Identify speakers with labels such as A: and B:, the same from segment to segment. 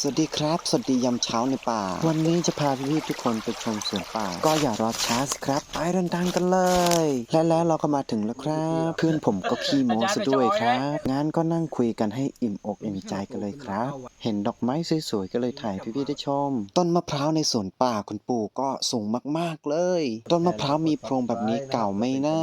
A: สวัสดีครับ สวัสดียามเช้าในป่า วันนี้จะพาพี่ๆทุกคนไปชมสวนป่า ก็อย่ารอช้าสิครับ ไปเดินทางกันเลย และแล้วเราก็มาถึงแล้วครับ เพื่อนผมก็ขี้โม้ซะด้วยครับงั้นก็นั่งคุยกันให้อิ่มอกอิ่มใจกันเลยครับ เห็นดอกไม้สวยๆก็เลยถ่ายพี่ๆได้ชม ต้นมะพร้าวในสวนป่าคุณปู่ก็สูงมากๆเลย ต้นมะพร้าวมีโพรงแบบนี้เก่าไหมนะ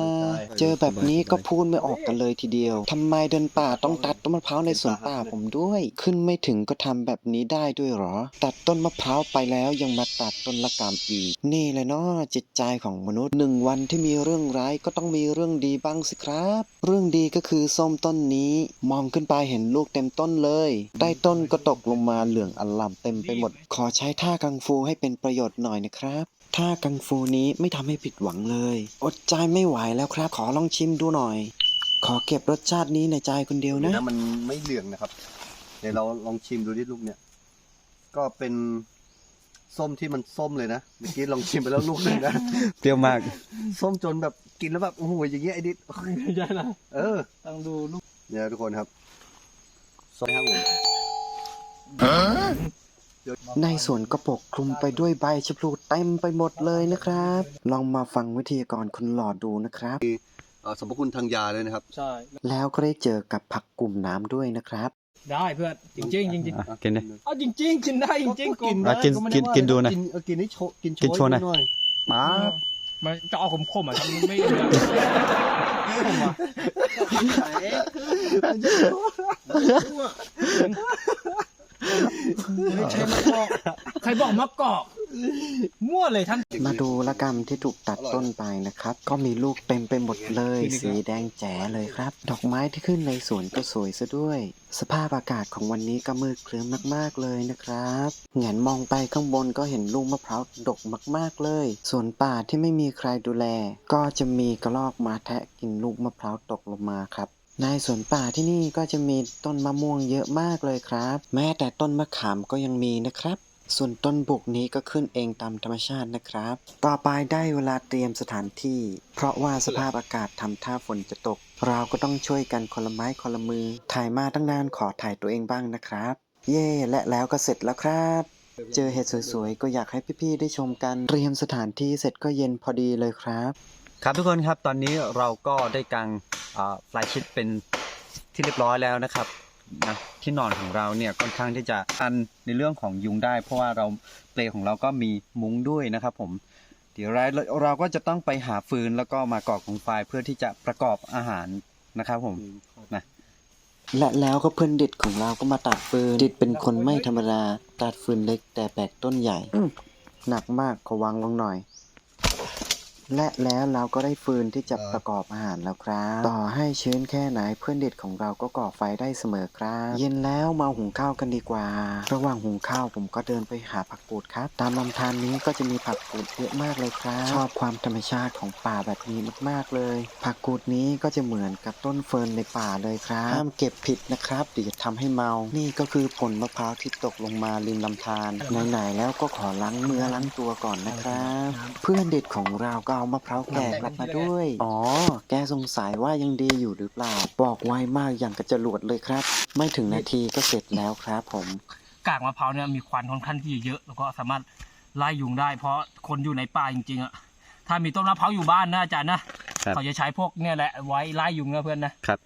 A: เจอแบบนี้ก็พูดไม่ออกกันเลยทีเดียวทำไมเดินป่าต้องตัดต้นมะพร้าวในสวนป่าผมด้วย ขึ้นไม่ถึงก็ทำแบบนี้ได้ด้วยหรอ ตัดต้นมะพร้าวไปแล้วยังมาตัดต้นละกามอีก นี่เลยเนาะจิตใจของมนุษย์หนึ่งวันที่มีเรื่องร้ายก็ต้องมีเรื่องดีบ้างสิครับ เรื่องดีก็คือส้มต้นนี้มองขึ้นไปเห็นลูกเต็มต้นเลยใต้ต้นก็ตกลงมาเหลืองอล่ำเต็มไปหมด ขอใช้ท่ากังฟูให้เป็นประโยชน์หน่อยนะครับท่ากังฟูนี้ไม่ทำให้ผิดหวังเลย อดใจไม่ไหวแล้วครับ ขอลองชิมดูหน่อย ขอเก็บรสชาตินี้ในใจคนเดียวนะ
B: วนะมันไม่เหลืองนะครับ เดี๋ยวเราลองชิมดูดิลูกเนี่ย ก็เป็นส้มที่มันส้มเลยนะเมื่อกี้ลองชิมไปแล้วลูกหนึ่งนะ
C: เปรี้ยวมาก
B: ส้มจนแบบกินแล้วแบบโอ้โหอย่างเงี้ยไอ้ดิ
D: ไม่ใช่นะ
B: เออ
D: ต้องดูลูก
B: เนี่ยทุกคนครับส้มครับผม
A: ในสวนก็ปกคลุมไปด้วยใบชะพลูเต็มไปหมดเลยนะครับ ลองมาฟังวิทยากรคนหล่อดูนะครับ
B: เอ่อสมรคุณทางยาเลยนะครับ
D: ใช่
A: แล้วก็ได้เจอกับผักกลุ่มน้ำด้วยนะครับ
D: ได้เพื่อนจริงจริงจริง
C: อะกินดิ
D: ๆเอาจริงจริงๆกินได้จริงจริงๆ
B: กิน
C: อะกิน
B: ได้ไม่
C: กิน
B: ไว่า
C: กินดูหน่อย
B: กินเออกินให้โชว์กินโช
C: กินโชว์
B: ว์
C: หน่อย
B: หน่อย
C: มา
D: มันจะเอาขมๆอะทำไม่ได้ผมอะไม่ใช่มะกอกใครบอกมะกอก มั่วเลยท่าน
A: มาดูละกรรมที่ถูกตัดต้นไปนะครับ ก็มีลูกเต็มไปหมดเลย สีแดงแจ๋เลยครับ ดอกไม้ที่ขึ้นในสวนก็สวยซะด้วย สภาพอากาศของวันนี้ก็มืดครึ้มมาก ๆเลยนะครับแงนมองไปข้างบนก็เห็นลูกมะพร้าวดกมาก ๆเลย ส่วนป่าที่ไม่มีใครดูแล ก็จะมีกระรอกมาแทะกินลูกมะพร้าวตกลงมาครับในสวนป่าที่นี่ก็จะมีต้นมะม่วงเยอะมากเลยครับ แม้แต่ต้นมะขามก็ยังมีนะครับ ส่วนต้นบุกนี้ก็ขึ้นเองตามธรรมชาตินะครับ ต่อไปได้เวลาเตรียมสถานที่ เพราะว่าสภาพอากาศทำท่าฝนจะตก เราก็ต้องช่วยกันคนละไม้คนละมือ ถ่ายมาตั้งนานขอถ่ายตัวเองบ้างนะครับ เย่และแล้วก็เสร็จแล้วครับ เจอเห็ดสวยๆ ก็อยากให้พี่ๆได้ชมกันเตรียมสถานที่เสร็จก็เย็นพอดีเลยครับ
C: ครับทุกคนครับตอนนี้เราก็ได้กางฟลายชิดเป็นที่เรียบร้อยแล้วนะครับ นะที่นอนของเราเนี่ยค่อนข้างที่จะอันในเรื่องของยุงได้ เพราะว่าเราเปลของเราก็มีมุ้งด้วยนะครับผมเดี๋ยวเราเราก็จะต้องไปหาฟืนแล้วก็มาก่อกองไฟเพื่อที่จะประกอบอาหารนะครับผมนะ
A: และแล้วก็เพื่อนเด็ดของเราก็มาตัดฟืนดิดเป็นคนไม่ธรรมดาตัดฟืนเล็กแต่แบกต้นใหญ่หนักมากขอวางลงหน่อย และแล้วเราก็ได้ฟืนที่จะประกอบอาหารแล้วครับ ต่อให้ชื้นแค่ไหนเพื่อนเด็ดของเราก็ก่อไฟได้เสมอครับ เย็นแล้วมาหุงข้าวกันดีกว่า ระหว่างหุงข้าวผมก็เดินไปหาผักกูดครับ ตามลำธารนี้ก็จะมีผักกูดเยอะมากเลยครับ ชอบความธรรมชาติของป่าแบบนี้มากๆเลย ผักกูดนี้ก็จะเหมือนกับต้นเฟิร์นในป่าเลยครับห้ามเก็บผิดนะครับเดี๋ยวจะทำให้เมา นี่ก็คือผลมะพร้าวที่ตกลงมาริมลำธารไหนๆแล้วก็ขอล้างมือล้างตัวก่อนนะครับ เพื่อนเด็ดของเราก็เอามะพร้าวแก่กลับมาด้วย อ๋อ แกสงสัยว่ายังดีอยู่หรือเปล่า บอกไวมากอย่างกระจรวดเลยครับ ไม่ถึงนาทีก็เสร็จแล้วครับผม
D: กากมะพร้าวเนี่ยมีควันค่อนข้างที่จะเยอะ แล้วก็สามารถไล่ยุงได้ เพราะคนอยู่ในป่าจริงๆอะถ้ามีต้นมะพร้าวอยู่บ้านนะอาจารย์นะครับเขาจะใช้พวกเนี่ยแหละไว้ไล่ยุงนะเพื่อนนะครับ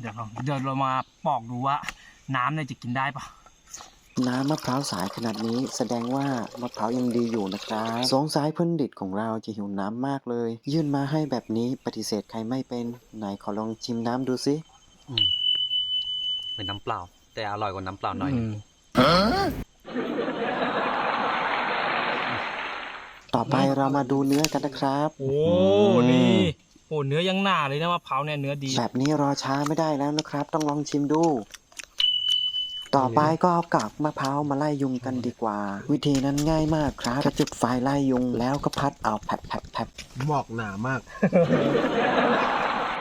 D: เดี๋ยวเราเดินเรามาปอกดูว่าน้ำเนี่ยจะกินได้ปะ
A: น้ำมะพร้าวสายขนาดนี้แสดงว่ามะพร้าวยังดีอยู่นะครับสงสัยเพื่อนเด็ดของเราจะหิวน้ำมากเลย ยื่นมาให้แบบนี้ปฏิเสธใครไม่เป็นไหนขอลองชิมน้ำดูสิ
C: เป็นน้ำเปล่า แต่อร่อยกว่าน้ำเปล่าหน่อย
A: ต่อไปเรามาดูเนื้อกันนะครับ
D: โอ้นี่โอ้เนื้อยังหนาเลยนะมะพร้าวเนี่ยเนื้อดี
A: แบบนี้รอช้าไม่ได้แล้วนะครับ ต้องลองชิมดู ต่อไปก็เอากากมะพร้าวมาไล่ยุงกันดีกว่า วิธีนั้นง่ายมากครับแค่จุดไฟไล่ยุงแล้วก็พัดเอาแผบแผบแผบ
B: หมอกหนามาก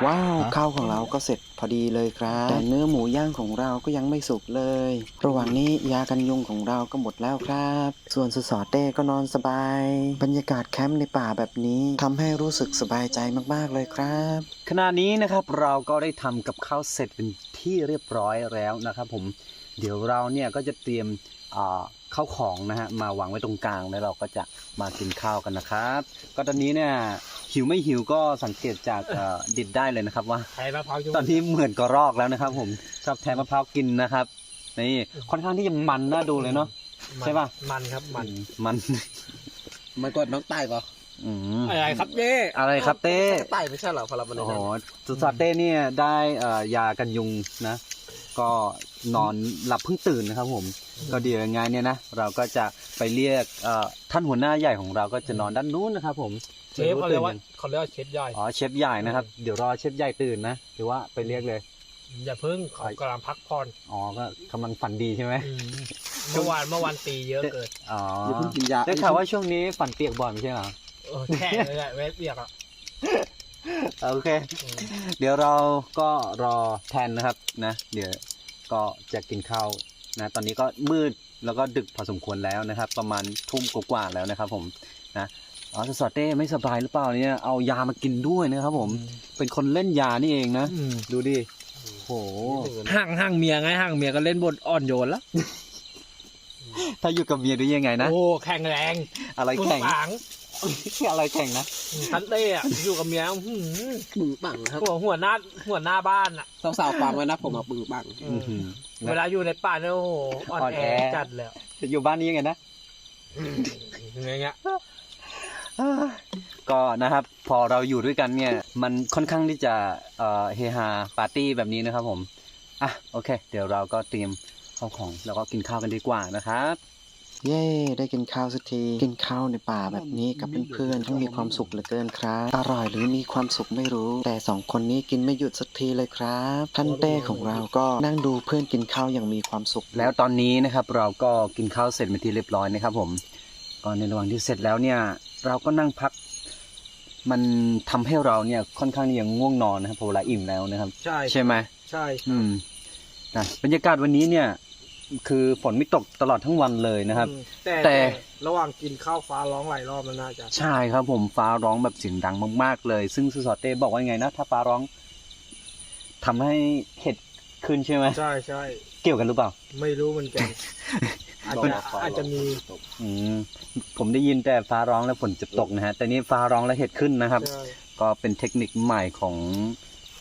A: ว้าวข้าวของเราก็เสร็จพอดีเลยครับแต่เนื้อหมูย่างของเราก็ยังไม่สุกเลย ระหว่างนี้ยากันยุงของเราก็หมดแล้วครับ ส่วนสุสอเต้ก็นอนสบาย บรรยากาศแคมป์ในป่าแบบนี้ทำให้รู้สึกสบายใจมากๆเลยครับ
C: ขณะนี้นะครับเราก็ได้ทำกับข้าวเสร็จเป็นที่เรียบร้อยแล้วนะครับผม เดี๋ยวเราเนี่ยก็จะเตรียมอ่าข้าวของนะฮะมาวางไว้ตรงกลางแล้วเราก็จะมากินข้าวกันนะครับ ก็ตอนนี้เนี่ยหิวไม่หิวก็สังเกตจากเอ่อดิดได้เลยนะครับว่า
D: ใช้มะพร้าวจุ่ม
C: ตอนนี้เหมือนกระรอกแล้วนะครับ ผมชอบแทนมะพร้าวกินนะครับนี่ค่อนข้างที่จะมันน่าดูเลยเนาะใช่ปะ
D: มันครับมัน
C: มัน
E: มันกดน้องใต้ปะ
C: อืม
D: อะไรครับเจ๊
C: อะไรครับเต้
E: ใต้ไม่ใช่เหรอพลังมัน
C: โอ้โหสุดสัตว์เต้เนี่ยได้เอ่อยากันยุงนะ ก็นอนหลับเพิ่งตื่นนะครับผมก็เดี๋ยวยังไงเนี่ยนะเราก็จะไปเรียกเอ่อท่านหัวหน้าใหญ่ของเราก็จะนอนด้านนู้นนะครับ ผม
D: เชฟเขาเรียกว่าเขาเรียกว่าเชฟย่อย
C: อ๋อเชฟใหญ่นะครับเดี๋ยวรอเชฟใหญ่ตื่นนะหรือว่าไปเรียกเลย
D: อย่าเพิ่งเขากำลังพักผ่อน
C: อ๋อก็กำลังฝันดีใช่ไหม
D: อืมเมื่อวานเมื่อวานตีเยอะเกิน
C: อ๋อ
E: อย่าเพิ่งกินยา
C: ได้ข่าวว่าช่วงนี้ฝันเปียกบ่อยไม่ใช่เหรอ
D: เออแค่เลยแหละเวทเบียกอะ
C: โอเค
D: อืม
C: เดี๋ยวเราก็รอแทนนะครับนะ เดี๋ยว ก็จะกินข้าวนะตอนนี้ก็มืดแล้วก็ดึกพอสมควรแล้วนะครับ ประมาณทุ่มกว่าๆแล้วนะครับผมนะอ๋อสอดเต้ไม่สบายหรือเปล่าเนี่ยเอายามากินด้วยนะครับผม เป็นคนเล่นยานี่เองนะ
D: อืม
C: ดูดิโห
D: ห่างห่างเมียไงห่างเมียก็เล่นบทอ่อนโยนแล้ว
C: ถ้าอยู่กับเมียดูยังไงนะ
D: โอ้แข็งแรง
C: อะไรแข่ง
D: ปาง
C: อะไรแข่งนะ
D: ทันเต้อะอยู่กับเมียอื้อหือ
E: ปึงปังครับ
D: หัวหัวหน้าหัวหน้าบ้านอะ
E: สาวๆฟังไว้นะผมมาปึงปัง
C: อื้อหือ
D: เวลาอยู่ในป่าเนี่ยโอ้โหอ่อน
C: อ่อน
D: แอ
C: แอ
D: จัดเลยอะ
C: อยู่บ้านนี้ยังไงนะ
D: อย่างเงี้ย
C: ก็นะครับพอเราอยู่ด้วยกันเนี่ย มันค่อนข้างที่จะเอ่อเฮฮาปาร์ตี้แบบนี้นะครับผม อะโอเค เดี๋ยวเราก็เตรียมข้าวของแล้วก็กินข้าวกันดีกว่านะครับ
A: เย้ ได้กินข้าวสักที กินข้าวในป่าแบบนี้กับเพื่อนๆทั้งมีความสุขเหลือเกินครับ อร่อยหรือมีความสุขไม่รู้ แต่สองคนนี้กินไม่หยุดสักทีเลยครับ ท่านเต้ของเราก็นั่งดูเพื่อนกินข้าวอย่างมีความสุข
C: แล้วตอนนี้นะครับเราก็กินข้าวเสร็จเป็นที่เรียบร้อยนะครับผมก็ในระหว่างที่เสร็จแล้วเนี่ยเราก็นั่งพัก มันทำให้เราเนี่ยค่อนข้างที่จะง่วงนอนนะครับพอเวลาอิ่มแล้วนะครับ
D: ใช่
C: ใช่ไหม
D: ใช่
C: อืมนะบรรยากาศวันนี้เนี่ย คือฝนไม่ตกตลอดทั้งวันเลยนะครับ
D: อืมแต่
C: แต่
D: แต่ระหว่างกินข้าวฟ้าร้องหลายรอบมันน่าจะ
C: ใช่ครับผมฟ้าร้องแบบเสียงดังมากๆเลย ซึ่งสุสอเต้บอกว่าไงนะถ้าฟ้าร้องทำให้เห็ดขึ้นใช่ไหม
D: ใช่ใช่
C: เกี่ยวกันหรือเปล่า
D: ไม่รู้เหมือนกันอาจจะอาจจะมี
C: อืมผมได้ยินแต่ฟ้าร้องแล้วฝนจะตกนะฮะแต่นี่ฟ้าร้องแล้วเห็ดขึ้นนะครับ
D: ใช่
C: ก็เป็นเทคนิคใหม่ของ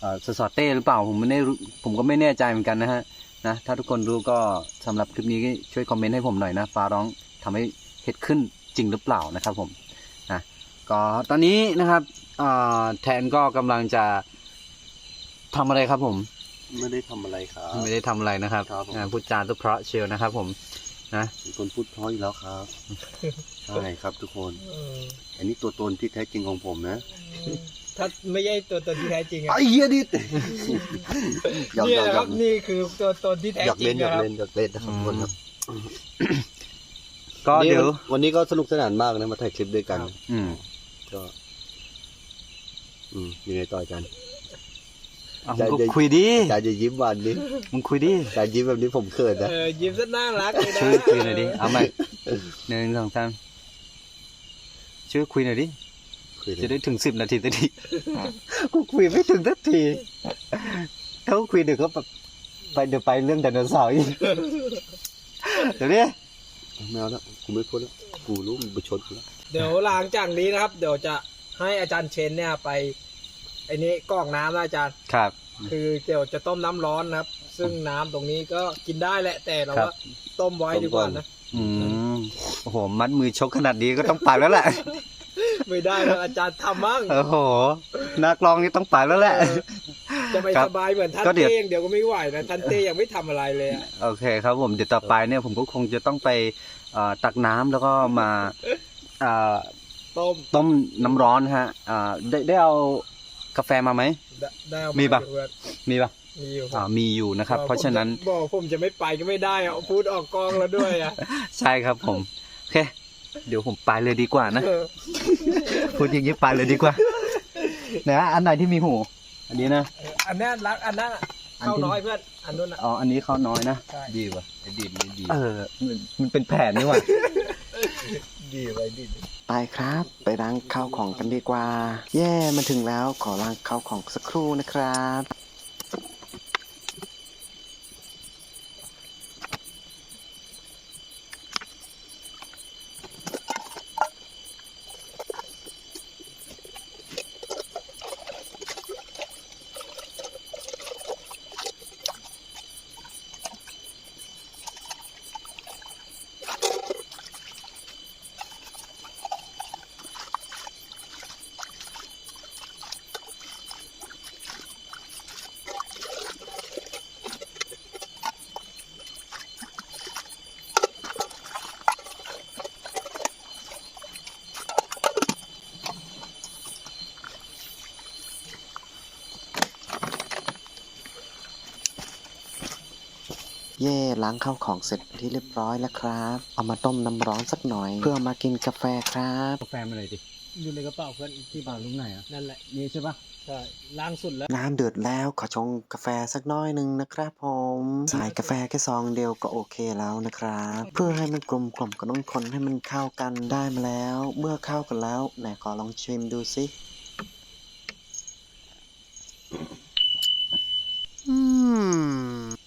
C: เอ่อสสอเต้หรือเปล่า ผมไม่ได้รู้ผมก็ไม่แน่ใจเหมือนกันนะฮะ นะถ้าทุกคนรู้ก็สำหรับคลิปนี้ก็ช่วยคอมเมนต์ให้ผมหน่อยนะฟ้าร้องทำให้เห็ดขึ้นจริงหรือเปล่านะครับผมนะก็ตอนนี้นะครับอ่าแทนก็กำลังจะทำอะไรครับผม
B: ไม่ได้ทำอะไรครับ
C: ไม่ได้ทำอะไรนะครับ
B: ครับผม
C: อ่าพูดจาตุเพราะเชียวนะครับ ผมนะ
B: เป็นคนพูดเพราะอยู่แล้วครับใช่ครับทุกคน
D: เออ
B: อันนี้ตัวตนที่แท้จริงของผมนะ
D: ถ้าไม่ใช่ตัวตนที่แท้จริงอะ
B: ไอ้เหี้ยดิหยอก
D: นี่
B: หยอก
D: แหละ
B: ห
D: ค
B: ย
D: รั
B: อบก
D: นี่คือตัวตนที่แท้
B: หยอก
D: จริ
B: เล่
D: ง
B: นหยอก
D: นะครับ
B: เล่นหยอกเล่นนะครับทุกคนครับ
C: ก็เดี๋ยว
B: วันนี้ก็สนุกสนานมากนะมาถ่ายคลิปด้วยกัน
C: อืม
B: ก็ อืมยังไงต่ออาจารย์
C: เอา
B: ใจ
C: มึง
B: เย็
C: ก็
B: น
C: คุยดี
B: อาจารย์จะยิ้มหวานดิ
C: มึงคุยดี
B: อาจารย์ยิ้มแบบนี้ผมเขินนะ
D: เออยิ้มซะน่ารักเลยนะ
C: ช่วยคุยหน่อยดิเอาใหม่หนึ่งสองสามช่วยคุยหน่อยดิ
B: คุยเล
C: จะ
B: ย
C: ได้ถึงสิบนาทีสักทีกูคุยไม่ถึงสักทีถ้ากูคุยเดี๋ยวก็แบบไปเดี๋ยวไปเรื่องไดโนเสาร์อีกเดี๋ยวนี้
B: ไม่เอาแล้วกูไม่พูดแล้วกูรู้มึงไปชนกูแล้ว
D: เดี๋ยวหลังจากนี้นะครับ เดี๋ยวจะให้อาจารย์เชนเนี่ยไปไอ้นี้กรอกน้ำนะอาจารย์
C: ครับ
D: คือเดี๋ยวจะต้มน้ำร้อนนะครับ ซึ่งน้ำตรงนี้ก็กินได้แหละแต่เรา
C: ครับ
D: ก็ต้มไว้ดีกว่านะ
C: อืมโอ้โหมัดมือชกขนาดนี้ก็ต้องไปแล้วแหละ
D: ไม่ได้แล้วอาจารย์ทำมั่ง
C: โอ้โหนักร้องนี่ต้องไปแล้วแหละ
D: เออจะไป
C: ครับ
D: สบายเหมือนท่าน
C: ก็เดี๋ยว
D: เต้อย่างเดี๋ยวก็ไม่ไหวนะท่านเต้ยังไม่ทำอะไรเลยอะ
C: โอเคครับผมเดี๋ยวต่อไปเนี่ยผมก็คงจะต้องไปเอ่อตักน้ำแล้วก็มาเอ่อ
D: ต้ม
C: ต้มน้ำร้อนฮะอ่าได้ได้เอากาแฟมาไหม
D: ได้ได้เอา
C: มี
D: มี
C: ปะมีปะ
D: มีอยู่ค
C: อ่า
D: รับ
C: มีอยู่นะครับ เพราะฉะนั้น
D: บอกผมจะไม่ไปก็ไม่ได้อะพูดออกกองแล้วด้วยอะ
C: ใช่ครับผมโอเค เดี๋ยวผมไปเลยดีกว่านะ
D: เออ
C: พูดอย่างนี้ไปเลยดีกว่านะอันไหนที่มีหู อันนี้นะ
D: อันนั้นรักอันนั้นอะ
C: อัน
D: เข้า
C: ที่
D: น้อยเพื่อนอันนู้นอะ
C: อ๋ออันนี้เขาน้อยนะ
D: ใช่
C: ดีว่ะไอ้ดีไม่ดีเออมันมันเป็นแผนนี่ว่ะ
D: ดีไว้ดี
A: ไปครับ ไปล้างข้าวของกันดีกว่าเย่มาถึงแล้วขอล้างข้าวของสักครู่นะครับ เย่ล้างข้าวของเสร็จเป็นที่เรียบร้อยแล้วครับ เอามาต้มน้ำร้อนสักหน่อย เพื่อมากินกาแฟครับ
C: กาแฟมาเลยดิ
D: อยู่ในกระเป๋าเพื่อนอีกที่
C: ป่าลุงไหนอะ
D: นั่นแหละ
C: นี่ใช่ปะ
D: ใช่ล่างสุดแล้ว
A: น้ำเดือดแล้วขอชงกาแฟสักหน้อยหนึ่งนะครับผมใส่กาแฟแค่ซองเดียวก็โอเคแล้วนะครับ เพื่อให้มันกลมกล่อมก็ต้องคนให้มันเข้ากันได้มาแล้ว เมื่อเข้ากันแล้วไหนขอลองชิมดูสิอืม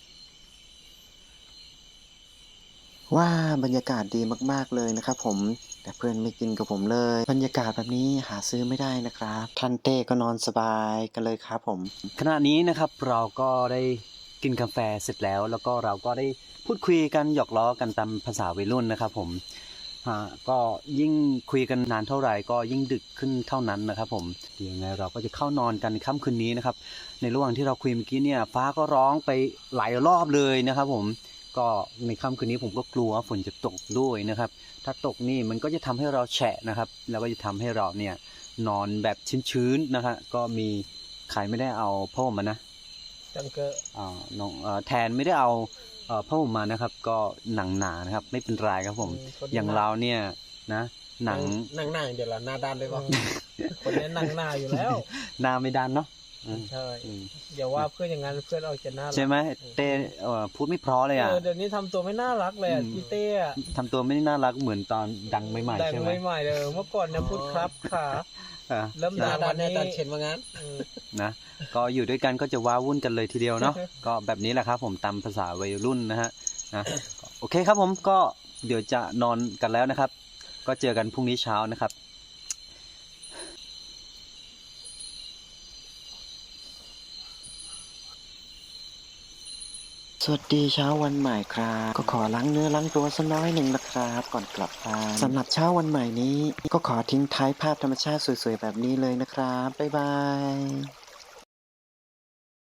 A: ว่าบรรยากาศดีมากๆเลยนะครับผมแต่เพื่อนไม่กินกับผมเลย บรรยากาศแบบนี้หาซื้อไม่ได้นะครับท่านเต้ก็นอนสบายกันเลยครับผม
C: ขณะนี้นะครับเราก็ได้กินกาแฟเสร็จแล้ว แล้วก็เราก็ได้พูดคุยกันหยอกล้อกันตามภาษาวัยรุ่นนะครับผมก็ยิ่งคุยกันนานเท่าไหร่ก็ยิ่งดึกขึ้นเท่านั้นนะครับผมดี๋ยวยังไงเราก็จะเข้านอนกันในค่ำคืนนี้นะครับ ในระหว่างที่เราคุยเมื่อกี้เนี่ยฟ้าก็ร้องไปหลายรอบเลยนะครับผม ก็ในค่ำคืนนี้ผมก็กลัวว่าฝนจะตกด้วยนะครับ ถ้าตกนี่มันก็จะทำให้เราแฉะนะครับ แล้วก็จะทำให้เราเนี่ยนอนแบบชื้นๆนะครับก็มีใครไม่ได้เอาผ้าห่มมานะ
D: จังเกอร์
C: อ่าน้องเอ่อแทนไม่ได้เอาเอ่อผ้าห่มมานะครับ ก็หนังหนานะครับ ไม่เป็นไรครับผม อย่างเราเนี่ยนะหนัง
E: นั่งหน้าอย่างเดี๋ยวละหน้าด้านเลยป่ะ
D: คนนี้นั่งหน้าอยู่แล้ว
C: หน้าไม่ดันเนาะอืม
D: ใช่
C: อืม
D: อย่าว่าเพื่อนอย่างนั้นเพื่อนออกจะน่ารัก
C: ใช่ไหมเต้เอ่อพูดไม่เพราะเลย
D: เอ
C: อะ
D: อเดี๋ยวนี้ทำตัวไม่น่ารักเลยอะ
C: อืม
D: พี่เต้อะ
C: ทำตัวไม่ได้น่ารักเหมือนตอนดังใหม่ๆ
D: แต่
C: ใช่ไหม
D: ไม่ใหม่เลยเมื่อก่อนเนี่ยพูดครับขา
C: อะ
D: เริ่ม
E: หน้า
D: ดัง
E: ด้า
D: วันน
E: ใน
D: นี้
E: ตอนเช็นว่างั้น
D: อืม
C: นะก็อยู่ด้วยกันก็จะว้าวุ่นกันเลยทีเดียวเนาะก็แบบนี้แหละครับ ผมตามภาษาวัยรุ่นนะฮะนะก็โอเคครับผมก็เดี๋ยวจะนอนกันแล้วนะครับ ก็เจอกันพรุ่งนี้เช้านะครับ
A: สวัสดีเช้าวันใหม่ครับ ก็ขอล้างเนื้อล้างตัวสักน้อยหนึ่งนะครับ ก่อนกลับบ้านสำหรับเช้าวันใหม่นี้ ก็ขอทิ้งท้ายภาพธรรมชาติสวยๆแบบนี้เลยนะครับบ๊ายบาย